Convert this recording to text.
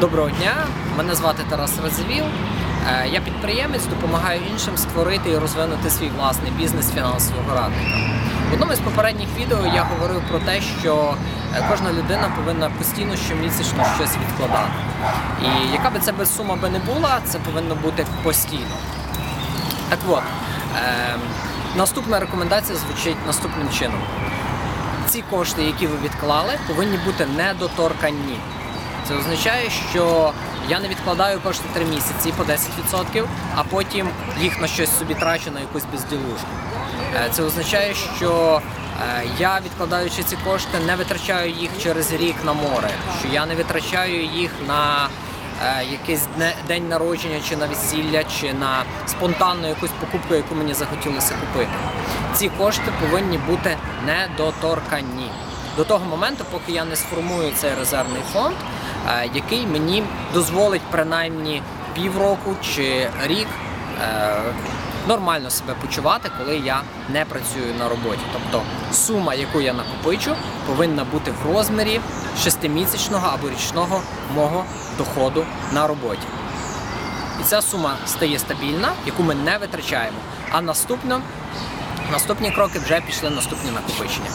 Доброго дня, мене звати Тарас Радзивіл. Е, Я підприємець, допомагаю іншим створити і розвинути свій власний бізнес фінансового радника. В одному із попередніх відео я говорив про те, що е, кожна людина повинна постійно щомісячно щось відкладати. І яка би це сума би не була, це повинно бути постійно. Так от, е, наступна рекомендація звучить наступним чином. Ці кошти, які ви відклали, повинні бути недоторканні. Це означає, що я не відкладаю кошти 3 місяці по 10%, а потім їх на щось собі трачу на якусь безділушку. Е, Це означає, що е, я відкладаючи ці кошти, не витрачаю їх через рік на море, що я не витрачаю їх на е, якийсь день народження, чи на весілля, чи на спонтанну якусь покупку, яку мені захотілося купити. Ці кошти повинні бути недоторканні до того моменту, поки я не сформую цей резервний фонд, який мені дозволить принаймні півроку чи рік е, нормально себе почувати, коли я не працюю на роботі. Тобто сума, яку я накопичу, повинна бути в розмірі шестимісячного або річного мого доходу на роботі. І ця сума стає стабільна, яку ми не витрачаємо. А наступно, наступні кроки вже пішли наступні накопичення.